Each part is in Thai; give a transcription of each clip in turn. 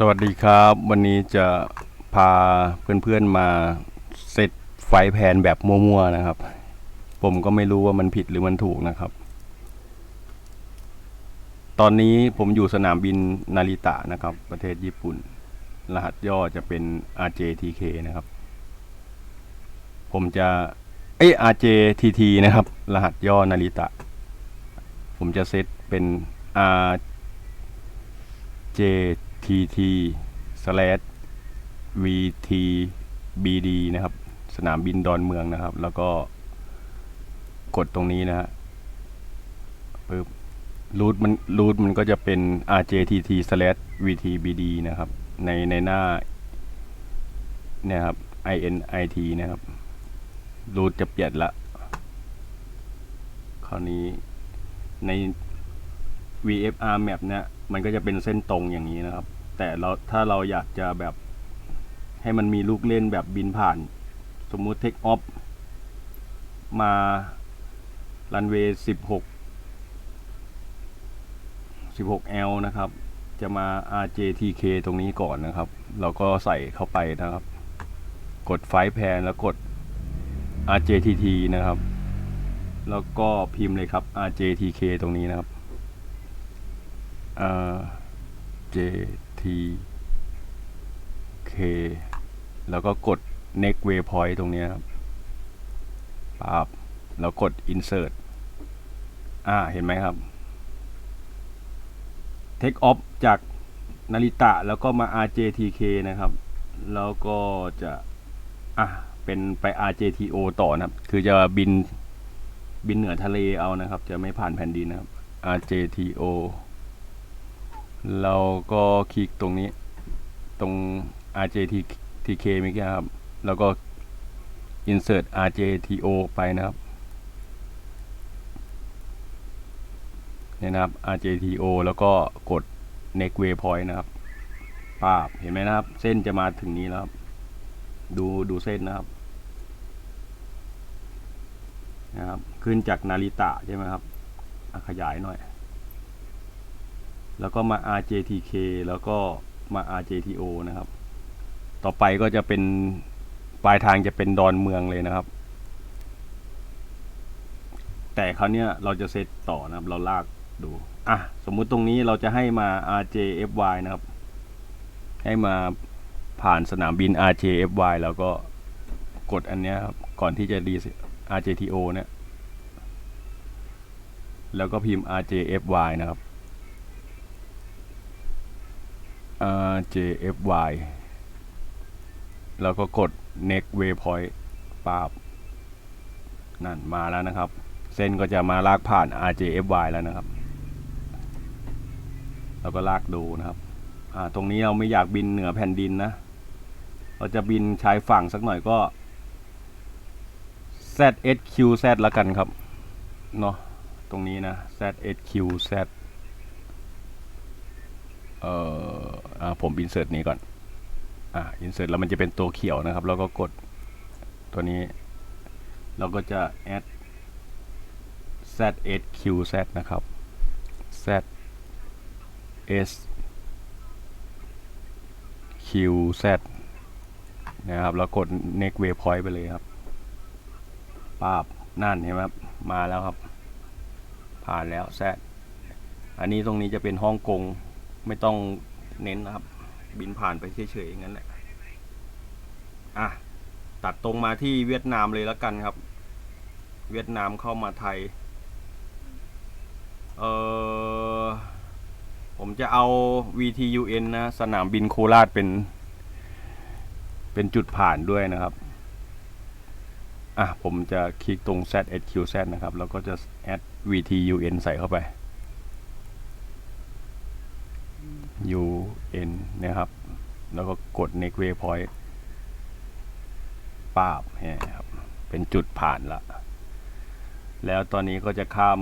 สวัสดีครับ วันนี้จะพาเพื่อนๆมาเซตไฟแผนแบบมั่วๆนะครับ ผมก็ไม่รู้ว่ามันผิดหรือมันถูกนะครับ ตอนนี้ผมอยู่สนามบินนาริตะนะครับ ประเทศญี่ปุ่น รหัสย่อจะเป็น RJTK นะครับ ผมจะเอ้ย RJTT นะครับ รหัสย่อนาริตะ ผมจะเซตเป็น R tt slash VTBD นะครับ สนามบินดอนเมืองนะครับ แล้วก็กดตรงนี้นะฮะปึ๊บรูทมันรูทมันก็จะเป็น RJTT slash VTBD นะครับ ในในหน้าเนี่ยครับ INIT นะครับรูทจะเปลี่ยนละ คราวนี้ใน VFR map เนี่ย มันก็จะเป็นเส้นตรงอย่างนี้นะครับ แต่เราถ้าเราอยากจะแบบให้มันมีลูกเล่นแบบบินผ่าน สมมุติ take off มารันเวย์16 16L นะครับ จะมา RJTK ตรงนี้ก่อนนะครับ เราก็ใส่เข้าไปนะครับ กดไฟล์แพนแล้วกด RJTT นะครับ แล้วก็พิมพ์เลยครับ RJTK ตรงนี้นะครับ R J T K แล้วก็กด next waypoint ตรงนี้ครับปั๊บแล้วกด insert อ่า เห็นไหมครับ take off จากนาริตะแล้วก็มา RJTK นะครับ แล้วก็จะ อะ เป็นไป RJTO ต่อนะครับ คือจะบินบินเหนือทะเลเอานะครับ จะไม่ผ่านแผ่นดินนะครับ RJTO เราก็คลิกตรงนี้ ตรง RJTK เมื่อกี้ครับ แล้วก็ insert RJTO ไปนะครับเนี่ยนะครับ RJTO แล้วก็กด next waypoint นะครับปาบเห็นไหมนะครับ เส้นจะมาถึงนี้แล้วครับ ดูดูเส้นนะครับนะครับ ขึ้นจากนาริตะใช่ไหมครับขยายหน่อย แล้วก็มา RJTK แล้วก็มา RJTO นะครับ ต่อไปก็จะเป็นปลายทางจะเป็นดอนเมืองเลยนะครับ แต่คราวเนี้ยเราจะเซตต่อนะครับ เราลากดู อะ สมมุติตรงนี้เราจะให้มา RJFY นะครับ ให้มาผ่านสนามบิน RJFY แล้วก็กดอันนี้ครับ ก่อนที่จะรี RJTO เนี่ย แล้วก็พิมพ์ RJFY นะครับ JFY แล้วก็กด next waypoint ปาบนั่นมาแล้วนะครับ เส้นก็จะมาลากผ่าน RJFY แล้วนะครับ แล้วก็ลากดูนะครับอ่าตรงนี้เราไม่อยากบินเหนือแผ่นดินนะ เราจะบินชายฝั่งสักหน่อยก็ ZSQZ แล้วกันครับ เนาะตรงนี้นะ ZSQZ เอ่อ ผมอินเสิร์ตนี้ก่อนอ่าอินเสิร์ตแล้วมันจะเป็นตัวเขียวนะครับ แล้วก็กดตัวนี้ เราก็จะ add ZSQZ นะครับ Z S Q Z นะครับ แล้วกด next waypoint ไปเลยครับป้าบนั่นเห็นไหมครับ มาแล้วครับ ผ่านแล้ว Z อันนี้ตรงนี้จะเป็นฮ่องกง ไม่ต้อง เน้นนะครับ บินผ่านไปเฉยๆอย่างนั้นแหละอะตัดตรงมาที่เวียดนามเลยแล้วกันครับ เวียดนามเข้ามาไทย เออผมจะเอา VTUN นะ สนามบินโคราชเป็น เป็นจุดผ่านด้วยนะครับ อะ ผมจะคลิกตรง ZSQZ นะครับ แล้วก็จะ add VTUN ใส่เข้าไป UN นะครับ แล้วก็กด next waypoint ป้าบเนี่ยครับ เป็นจุดผ่านละ แล้วตอนนี้ก็จะข้าม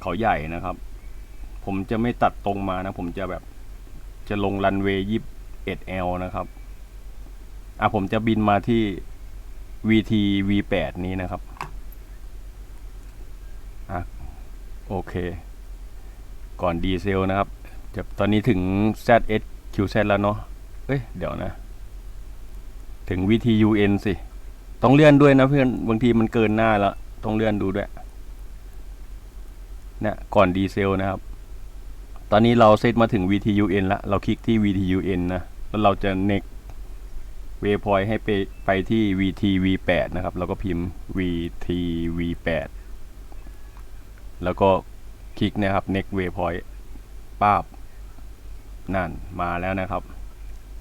เขาใหญ่นะครับ ผมจะไม่ตัดตรงมานะ ผมจะแบบจะลงรันเวย์ยี่เอ็ด L นะครับ อะผมจะบินมาที่ VT V8 นี้นะครับ อะ โอเค ก่อนดีเซลนะครับ จะตอนนี้ถึง ZS QZ แล้วเนาะเอ้ย เดี๋ยวนะ ถึง VTUN สิ ต้องเลื่อนด้วยนะเพื่อน บางทีมันเกินหน้าแล้ว ต้องเลื่อนดูด้วยเนี่ยก่อนดีเซลนะครับ ตอนนี้เราเซตมาถึง VTUN แล้ว เราคลิกที่ VTUN นะ แล้วเราจะ next waypoint ให้ไปไปที่ VTV8 นะครับ แล้วก็พิมพ์ VTV8 แล้วก็คลิกนะครับ next waypoint ป้าบ นั่นมาแล้วนะครับ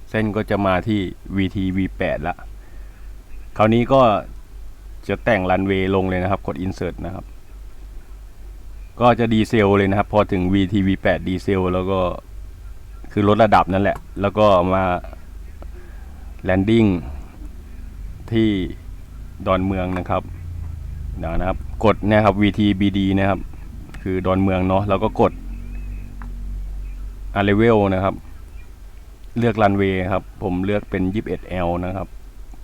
เส้นก็จะมาที่ VTV8 ละ คราวนี้ก็จะแต่งรันเวย์ลงเลยนะครับ กด insert นะครับ ก็จะดีเซลเลยนะครับ พอถึง VTV8 ดีเซลแล้วก็คือลดระดับนั่นแหละ แล้วก็มาแลนดิ้งที่ดอนเมืองนะครับเดี๋ยวนะครับ กดนะครับ VTBD นะครับ คือดอนเมืองเนาะแล้วก็กด a r e v e l นะครับ เลือกรันเวย์ครับ ผมเลือกเป็น 21L นะครับ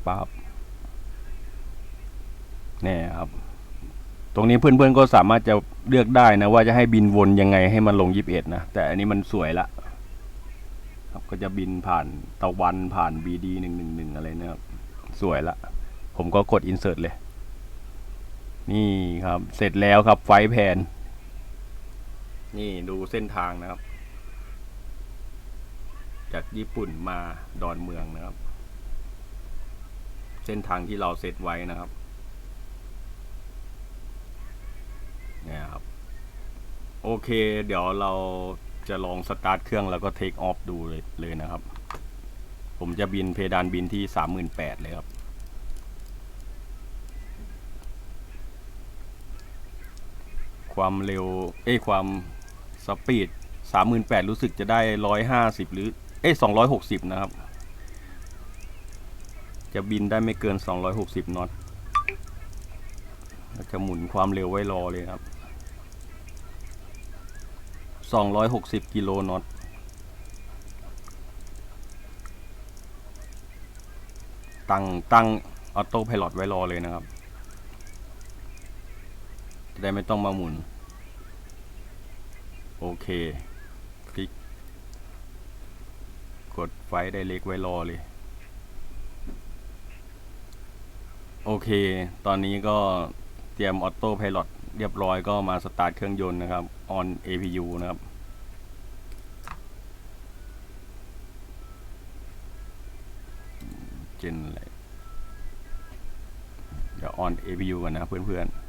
ปั๊บนี่ครับ ตรงนี้เพื่อนๆก็สามารถจะเลือกได้นะ ว่าจะให้บินวนยังไงให้มันลง 21 นะ แต่อันนี้มันสวยละครับก็จะบินผ่านตะวันผ่าน BD 111 อะไรนะครับ สวยละ ผมก็กด insert เลย นี่ครับ เสร็จแล้วครับไฟแผน นี่ดูเส้นทางนะครับ จากญี่ปุ่นมาดอนเมืองนะครับ เส้นทางที่เราเซตไว้นะครับเนี่ยครับ โอเค เดี๋ยวเราจะลองสตาร์ทเครื่องแล้วก็เทคออฟดูเลยเลยนะครับ ผมจะบินเพดานบินที่สามหมื่นแปดเลยครับความเร็ว เอ้ยความสปีดสามหมื่นแปดรู้สึกจะได้ร้อยห้าสิบหรือ เอ้ยสองร้อยหกสิบนะครับ จะบินได้ไม่เกินสองร้อยหกสิบน็อตจะหมุนความเร็วไว้รอเลยครับสองร้อยหกสิบกิโลน็อตตั้งตั้งออโต้พ l o t ไว้รอเลยนะครับ จะได้ไม่ต้องมาหมุน โอเคลิก กดไฟได้เล็กไว้รอเลย โอเค ตอนนี้ก็เตรียมออโต้พ l o t เรียบร้อยก็มาสตาร์ทเครื่องยนต์นะครับ on APU นะครับเจนอะไรเดี๋ยว on APU ก่อนนะเพื่อนๆ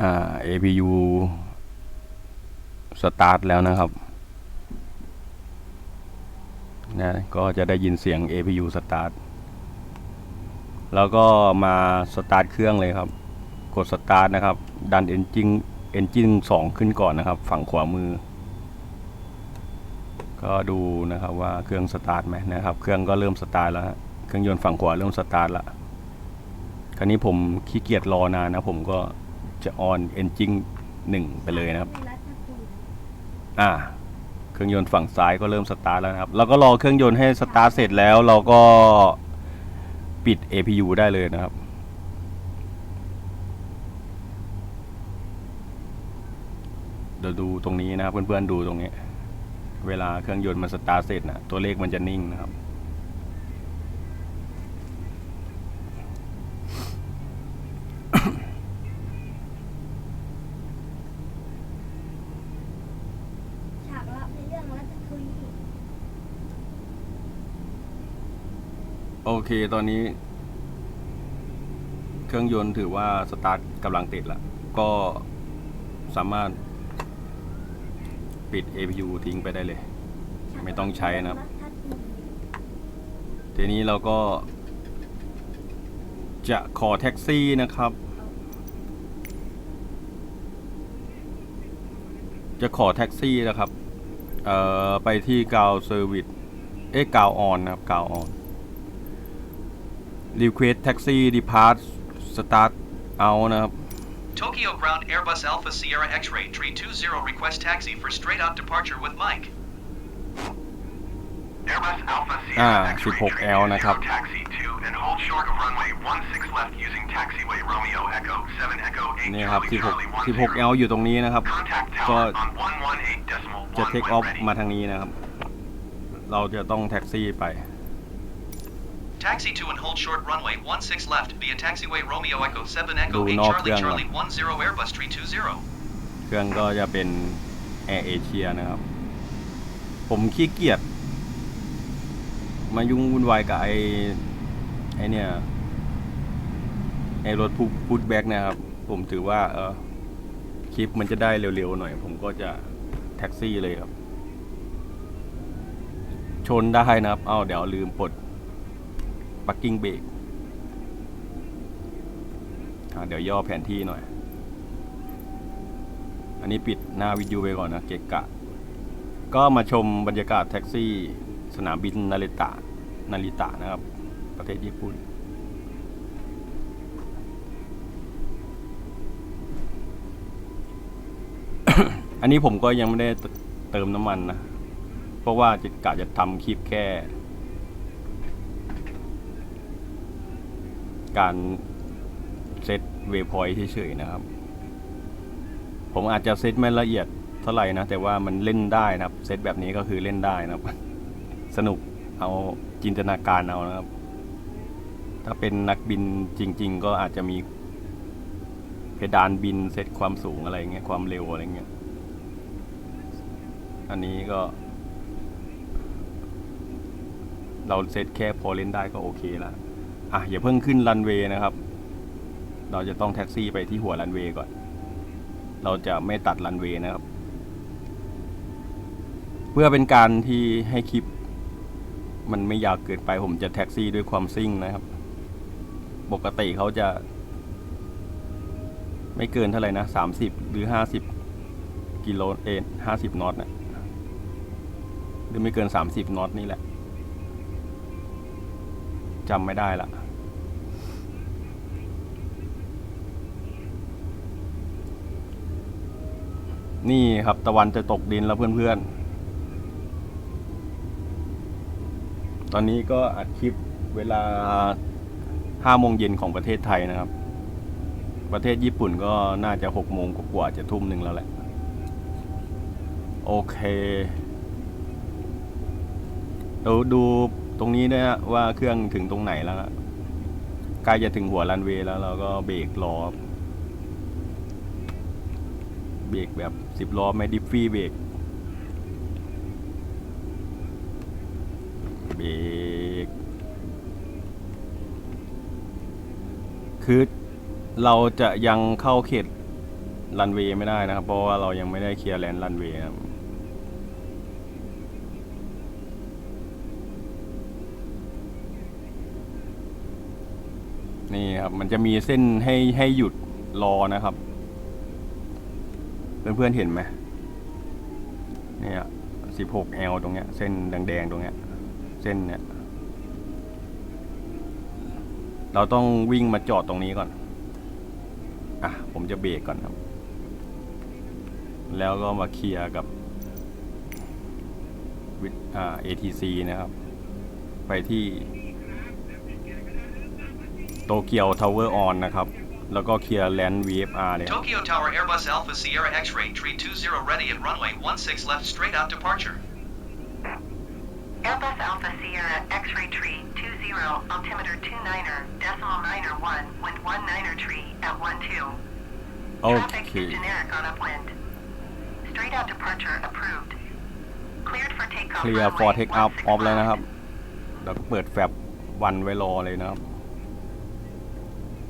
อ่า APU สตาร์ทแล้วนะครับนะก็จะได้ยินเสียง APU สตาร์ทแล้วก็มาสตาร์ทเครื่องเลยครับ กดสตาร์ทนะครับ ดันเอนจินเอนจินสองขึ้นก่อนนะครับ ฝั่งขวามือ ก็ดูนะครับว่าเครื่องสตาร์ทไหมนะครับ เครื่องก็เริ่มสตาร์ทแล้ว เครื่องยนต์ฝั่งขวาเริ่มสตาร์ทล้วคราวนี้ผมขี้เกียจรอนานนะผมก็ จะออนเอนจินหนึ่งไปเลยนะครับ อ่า เครื่องยนต์ฝั่งซ้ายก็เริ่มสตาร์ทแล้วนะครับ แล้วก็รอเครื่องยนต์ให้สตาร์ทเสร็จแล้วเราก็ปิด APU ได้เลยนะครับเดี๋ยวดูตรงนี้นะครับเพื่อนๆดูตรงนี้ เวลาเครื่องยนต์มันสตาร์ทเสร็จนะตัวเลขมันจะนิ่งนะครับ ฉากลับในเรื่องรัตทุย โอเค ตอนนี้ เครื่องยนต์ถือว่าสตาร์ทกำลังติดแล้วก็สามารถปิด APU ทิ้งไปได้เลย ไม่ต้องใช้นะครับ ทีนี้เราก็ จะขอแท็กซี่นะครับ จะขอแท็กซี่นะครับ เอ่อ ไปที่กาวเซอร์วิส เอ๊ะกาวออนนะครับกาวออน Request Taxi Depart Start Out นะครับ Tokyo Ground Airbus Alpha Sierra X-ray Tree 20 request taxi for straight out departure with Mike. Airbus Alpha Ah, Sierra X-ray 16L นะครับ taxi to and hold short of runway 16 left using taxiway Romeo Echo 7 Echo นี่ครับ 16 16 L อยู่ตรงนี้นะครับ ก็จะเทคออฟมาทางนี้นะครับ เราจะต้องแท็กซี่ไป Taxi to and hold short runway 16 left via taxiway Romeo Echo 7 Echo ดู8นอก Charlie เครื่อง Charlie 10 Airbus 320. เครื่องก็จะเป็นแอร์เอเชียนะครับ ผมขี้เกียจมายุ่งวุ่นวายกับไอ้ไอ้เนี่ยไอ้รถพุพุทแบ็กนะครับ ผมถือว่าเออคลิปมันจะได้เร็วๆหน่อย ผมก็จะแท็กซี่เลยครับ ชนได้นะครับ เอ้าเดี๋ยวลืมปลด ปักกิ้งเบรกเดี๋ยวย่อแผนที่หน่อย อันนี้ปิดหน้าวิดีโอไปก่อนนะเกะกะ ก็มาชมบรรยากาศแท็กซี่ สนามบินนาริตะนาริตะนะครับ ประเทศญี่ปุ่นอันนี้ผมก็ยังไม่ได้เติมน้ำมันนะ เพราะว่าจะกะจะทำคลิปแค่ การเซตเวพอยต์เฉยๆนะครับ ผมอาจจะเซตไม่ละเอียดเท่าไหร่นะ แต่ว่ามันเล่นได้นะครับ เซตแบบนี้ก็คือเล่นได้นะครับ สนุกเอาจินตนาการเอานะครับ ถ้าเป็นนักบินจริง ๆ ก็อาจจะมีเพดานบินเซตความสูงอะไรเงี้ยความเร็วอะไรเงี้ย อันนี้ก็ เราเซตแค่พอเล่นได้ก็โอเคแล้ว อะอย่าเพิ่งขึ้นรันเวย์นะครับ เราจะต้องแท็กซี่ไปที่หัวรันเวย์ก่อน เราจะไม่ตัดรันเวย์นะครับ เพื่อเป็นการที่ให้คลิป มันไม่ยาวเกินไปผมจะแท็กซี่ด้วยความซิ่งนะครับ ปกติเขาจะ ไม่เกินเท่าไหร่นะสามสิบหรือห้าสิบกิโลเอ็ห้าสิบน็อตนะหรือไม่เกินสามสิบน็อตนี่แหละ จำไม่ได้ละนี่ครับตะวันจะตกดินแล้วเพื่อนๆ ตอนนี้ก็อัดคลิปเวลาห้าโมงเย็นของประเทศไทยนะครับ ประเทศญี่ปุ่นก็น่าจะหกโมงกว่าจะทุ่มหนึ่งแล้วแหละ โอเค เดี๋ยวดู ตรงนี้ด้วยฮะว่าเครื่องถึงตรงไหนแล้วนะใกล้จะถึงหัวรันเวย์แล้วเราก็เบรกรอเบรกแบบสิบล้อไม่ดิฟฟี่เบรกเบรกคือเราจะยังเข้าเขตรันเวย์ไม่ได้นะครับ เพราะว่าเรายังไม่ได้เคลียร์แลนด์รันเวย์ นี่ครับ มันจะมีเส้นให้ให้หยุดรอนะครับ เพื่อนๆเห็นไหมเนี่ย 16L ตรงเนี้ย เส้นแดงๆตรงเนี้ย เส้นเนี้ยเราต้องวิ่งมาจอดตรงนี้ก่อน อะ ผมจะเบรกก่อนครับ แล้วก็มาเคลียร์กับวิอ่า ATC นะครับ ไปที่ โตเกียวทาวเวอร์ออนนะครับ แล้วก็เคลียร์แลนด์ VFR เลยครับ Tokyo Tower Airbus Alpha Sierra X-ray tree 20 ready at runway 16 left straight out departure. Airbus Alpha Sierra X-ray tree 20 altimeter 29er decimal niner 1 wind 19er tree at 12. โอ Traffic เค is generic on upwind. Straight out departure approved. Cleared for takeoff เคลียร์ runway ฟอร์เทคอัพ16ออฟแล้วนะครับ left. แล้วก็เปิดแฟบวันไว้รอเลยนะครับ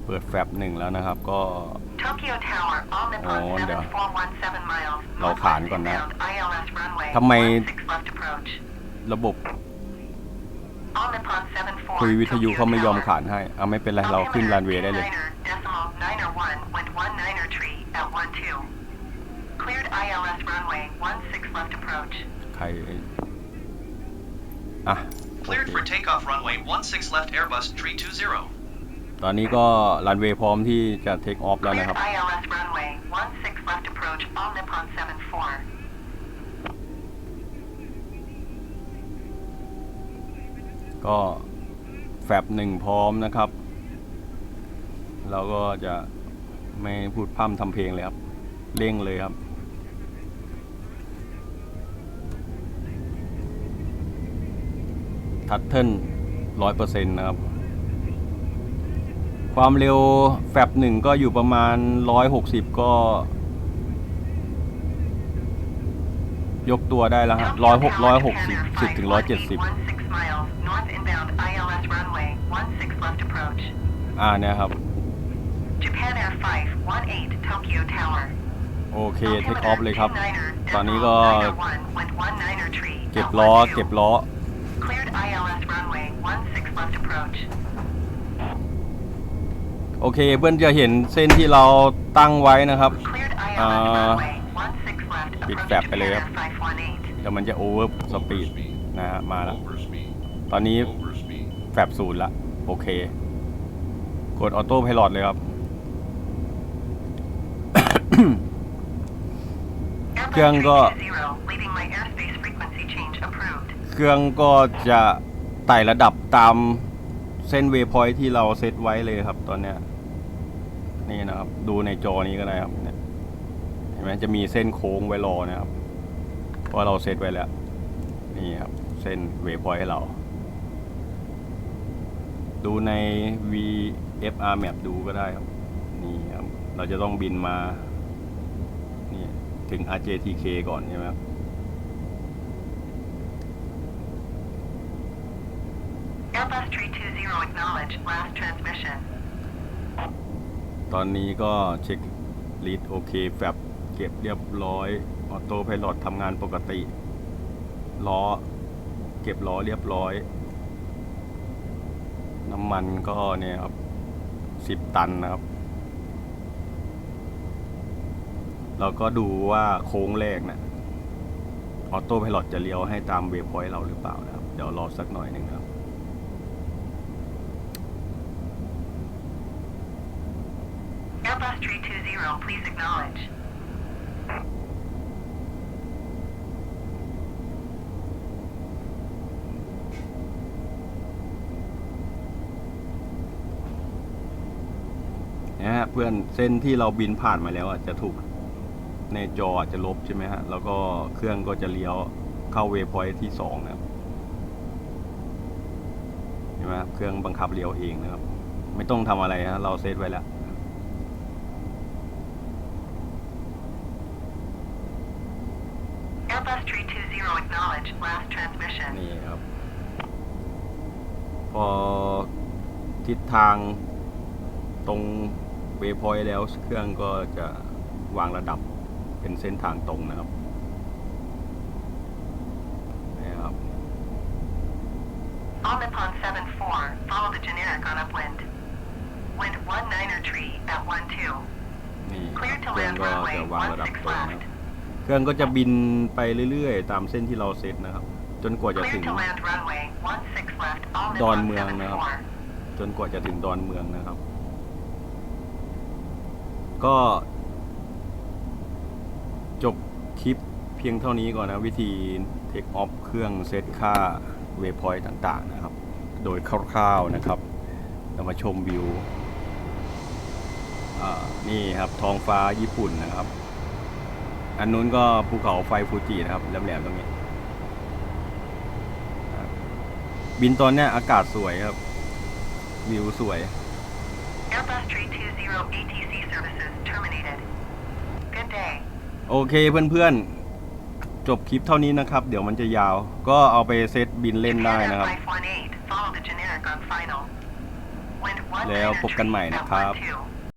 เปิดแฟบหนึ่งแล้วนะครับก็ Tokyo Tower อ๋อ Omnipod เดี๋ยว 7417 miles เราขานก่อนนะ northwest inbound ILS runway ทำไม 16 left approach. ระบบ Omnipod 74คุยวิทยุ Tokyo เขาไม่ยอม Tower. ขานให้เอาไม่เป็นไร เราขึ้นรันเวย์ได้เลย Decimal niner one wind one niner tree at one two. Cleared ILS runway one six left approach. ใครอะโอ Cleared เค for takeoff runway 16 left Airbus tree 20. ตอนนี้ก็รันเวย์พร้อมที่จะเทคออฟแล้ว Cleared นะครับ ILS runway one six left approach Omnipod seven four. ก็แฟบหนึ่งพร้อมนะครับ เราก็จะไม่พูดพร่ำทำเพลงเลยครับ เร่งเลยครับ ทัตเทิลร้อยเปอร์เซ็นต์นะครับ ความเร็วแฟบหนึ่งก็อยู่ประมาณร้อยหกสิบก็ ยกตัวได้แล้วฮะร้อยหกร้อยหกสิบสิบถึงร้อยเจ็ดสิบอ่าเนี่ยครับ โอเค เทคออฟเลยครับ ตอนนี้ก็ เก็บล้อ เก็บล้อ Cleared ILS runway, 16 left approach. โอเคเพื่อนจะเห็นเส้นที่เราตั้งไว้นะครับ Cleared ILS อ่า runway, 16 left ปิด approach แฟบไปเลยครับ Japan Air 518. เดี๋ยวมันจะโอเวอร์สปีดนะฮะมาแล้วตอนนี้แฟบศูนย์ละโอเค กดออโต้พ l o t เลยครับ Airbus เครื่องก็ 320, leaving my airspace frequency change approved. เครื่องก็จะไต่ระดับตาม เส้นเวพอยที่เราเซตไว้เลยครับ ตอนเนี้ยนี่นะครับ ดูในจอนี้ก็ได้ครับเนี่ยเห็นไหมจะมีเส้นโค้งไว้รอนะครับเพราะเราเซตไว้แล้ว นี่ครับ เส้นเวพอยให้เรา ดูใน VFR Map ดูก็ได้ครับ นี่ครับ เราจะต้องบินมา นี่ ถึง RJTK ก่อนใช่ไหมครับ Airbus 320 acknowledge last transmission. ตอนนี้ก็เช็คลิสโอเคแฟบเก็บเรียบร้อย ออโต้พ l o t ทำงานปกติ ล้อ เก็บล้อเรียบร้อย น้ำมันก็เนี่ยครับสิบตันนะครับ เราก็ดูว่าโค้งแรกนะออโต้พ l o t จะเลี้ยวให้ตามเวพอยต์เราหรือเปล่านะครับ เดี๋ยวรอสักหน่อยหนึ่งครับ Airbus 320, please acknowledge. นะฮะเพื่อนเส้นที่เราบินผ่านมาแล้วอะจะถูกในจออาจจะลบใช่ไหมฮะ แล้วก็เครื่องก็จะเลี้ยวเข้าเวพอยที่สองนะครับเห็นไหมครับเครื่องบังคับเลี้ยวเองนะครับ ไม่ต้องทำอะไรฮะเราเซตไว้แล้ว Airbus 320, acknowledge last transmission. นี่ครับ พอทิศทางตรงเวพอยแล้วเครื่องก็จะวางระดับเป็นเส้นทางตรงนะครับนี่ครับ Omnipon 74, follow the generic on upwind. Wind 19er tree at 12. นี่ครับ Clear to เครื่อง land ก็ runway จะวางระดับ16ตรงนะ left. เครื่องก็จะบินไปเรื่อยๆ ตามเส้นที่เราเซตนะครับ จนกว่าจะถึงดอนเมืองนะครับ จนกว่าจะถึงดอนเมืองนะครับ ก็ จบคลิปเพียงเท่านี้ก่อนนะ วิธีเทคออฟเครื่องเซตค่าเวพอยต์ต่างๆนะครับ โดยคร่าวๆนะครับ เรามาชมวิวนี่ครับท้องฟ้าญี่ปุ่นนะครับ อันนู้นก็ภูเขาไฟฟูจินะครับแหลมๆตรงนี้ครับบินตอนเนี้ยอากาศสวยครับ วิวสวย Airbus 320 ATC services terminated. Good day. โอเคเพื่อนๆ จบคลิปเท่านี้นะครับ เดี๋ยวมันจะยาว ก็เอาไปเซตบินเล่นได้ Japan นะครับ Air 518, follow the generic on final. Wind 19er แล้วพบกันใหม่ tree นะ at ครับ 12.